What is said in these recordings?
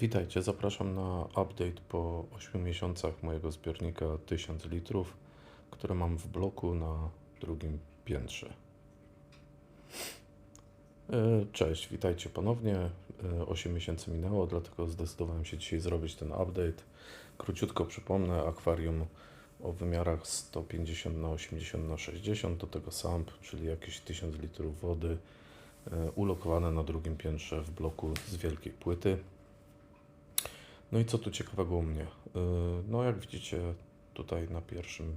Witajcie, zapraszam na update po 8 miesiącach mojego zbiornika 1000 litrów, który mam w bloku na drugim piętrze. E, Cześć, witajcie ponownie. E, 8 miesięcy minęło, dlatego zdecydowałem się dzisiaj zrobić ten update. Króciutko przypomnę, akwarium o wymiarach 150 na 80 na 60, do tego SAMP, czyli jakieś 1000 litrów wody, e, ulokowane na drugim piętrze w bloku z wielkiej płyty. No i co tu ciekawego u mnie? Yy, No jak widzicie tutaj na pierwszym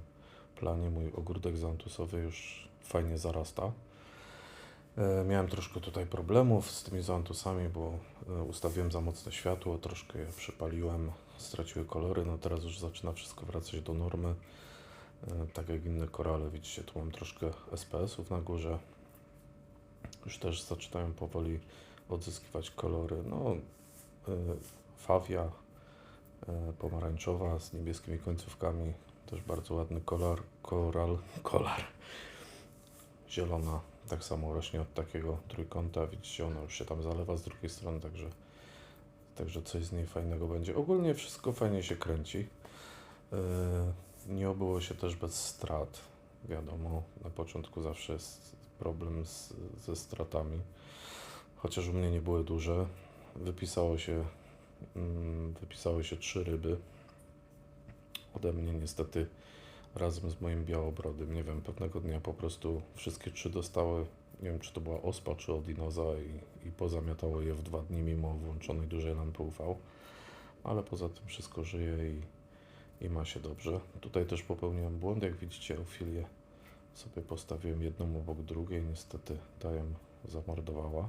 planie mój ogródek zantusowy już fajnie zarasta. Yy, Miałem troszkę tutaj problemów z tymi zantusami, bo yy, ustawiłem za mocne światło, troszkę je przypaliłem, straciły kolory, no teraz już zaczyna wszystko wracać do normy. Tak jak inne korale, widzicie, tu mam troszkę SPS-ów na górze. Już też zaczynają powoli odzyskiwać kolory. No, fawia pomarańczowa z niebieskimi końcówkami. Też bardzo ładny kolor, koral, kolar. Zielona tak samo rośnie od takiego trójkąta. Widzicie, ona już się tam zalewa z drugiej strony, także, także coś z niej fajnego będzie. Ogólnie wszystko fajnie się kręci. E, Nie obyło się też bez strat. Wiadomo, na początku zawsze jest problem z, ze stratami. Chociaż u mnie nie były duże. Wypisało się wypisały się trzy ryby. Ode mnie niestety razem z moim białobrodym. Nie wiem, pewnego dnia po prostu wszystkie trzy dostały. Nie wiem, czy to była ospa, czy odinoza i, i pozamiatało je w dwa dni mimo włączonej dużej lampy UV. Ale poza tym wszystko żyje i, i ma się dobrze. Tutaj też popełniłem błąd, jak widzicie, ofilię sobie postawiłem jedną obok drugiej. Niestety ta ją zamordowała.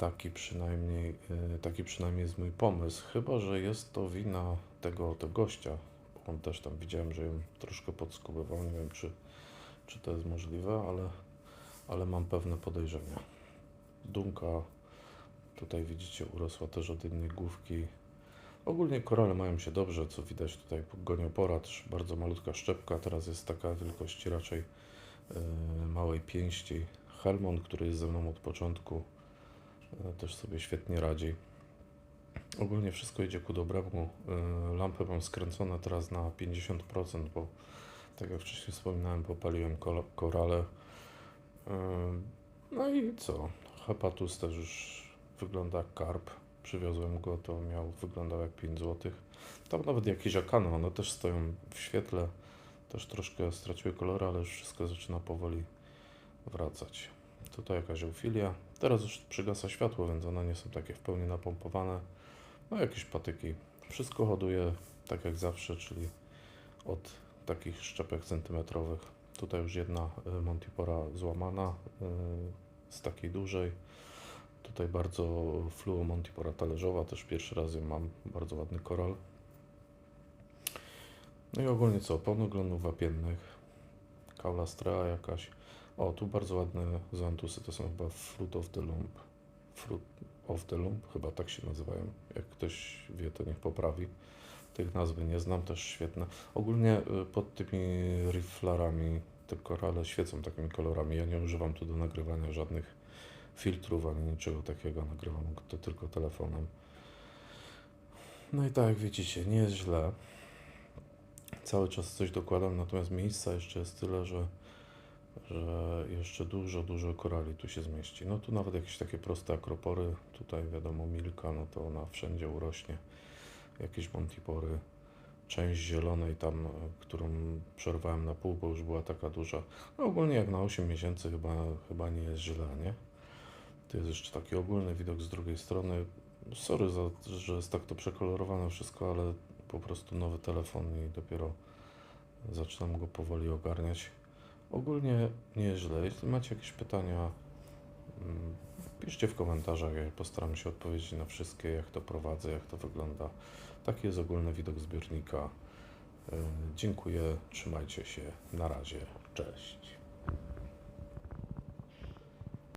Taki przynajmniej, y, taki przynajmniej jest mój pomysł. Chyba, że jest to wina tego, tego gościa. On też tam widziałem, że ją troszkę podskubywał. Nie wiem, czy, czy to jest możliwe, ale, ale mam pewne podejrzenia. Dunka tutaj widzicie urosła też od jednej główki. Ogólnie korale mają się dobrze, co widać tutaj goniopora, też bardzo malutka szczepka. Teraz jest taka wielkości raczej y, małej pięści. Helmont, który jest ze mną od początku, e, też sobie świetnie radzi. Ogólnie wszystko idzie ku dobremu. E, Lampę mam skręcone teraz na 50%, bo tak jak wcześniej wspominałem, popaliłem korale. E, No i co? Hepatus też już wygląda jak karp. Przywiozłem go, to miał, wyglądał jak 5 zł. Tam nawet jakieś akany, one też stoją w świetle. Też troszkę straciły kolory, ale już wszystko zaczyna powoli wracać. Tutaj jakaś eufilia. Teraz już przygasa światło, więc one nie są takie w pełni napompowane. No jakieś patyki. Wszystko hoduje tak jak zawsze, czyli od takich szczepek centymetrowych. Tutaj już jedna y, Montipora złamana y, z takiej dużej. Tutaj bardzo fluo Montipora talerzowa, też pierwszy raz ją mam. Bardzo ładny koral. No i ogólnie co? Pełno glonów wapiennych. Kaula strea jakaś. O, tu bardzo ładne zantusy, to są chyba Fruit of the Loom. Fruit of the Loom, chyba tak się nazywają. Jak ktoś wie, to niech poprawi. Tych nazwy nie znam, też świetne. Ogólnie y, pod tymi riflarami te korale świecą takimi kolorami. Ja nie używam tu do nagrywania żadnych filtrów ani niczego takiego. Nagrywam to tylko telefonem. No i tak jak widzicie, nie jest źle. Cały czas coś dokładam, natomiast miejsca jeszcze jest tyle, że że jeszcze dużo, dużo korali tu się zmieści. No tu nawet jakieś takie proste akropory, tutaj wiadomo Milka, no to ona wszędzie urośnie. Jakieś montipory, część zielonej tam, którą przerwałem na pół, bo już była taka duża. No ogólnie jak na 8 miesięcy chyba, chyba nie jest źle, nie? Tu jest jeszcze taki ogólny widok z drugiej strony. Sorry, za, że jest tak to przekolorowane wszystko, ale po prostu nowy telefon i dopiero zaczynam go powoli ogarniać. Ogólnie nie jest źle. Jeśli macie jakieś pytania, mm, piszcie w komentarzach. Ja postaram się odpowiedzieć na wszystkie, jak to prowadzę, jak to wygląda. Taki jest ogólny widok zbiornika. Dziękuję, trzymajcie się. Na razie. Cześć.